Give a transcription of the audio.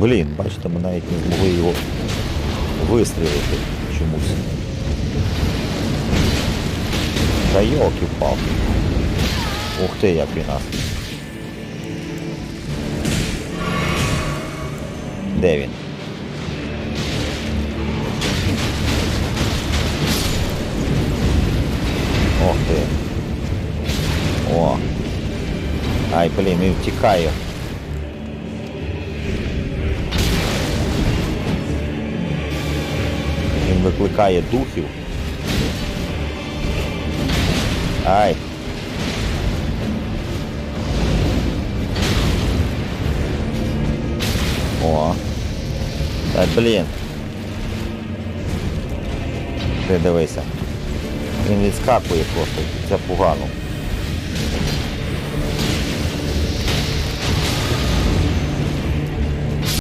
Блін, бачите, ми навіть не змогли його вистрілити чомусь. Та йолки палки Ух ти, як він нас. Де він? Ох ти. О. Ай, блін, він втікає. Викликає духів. Ай. О. Та блін. Ти дивися. Він відскакує просто. Це погано.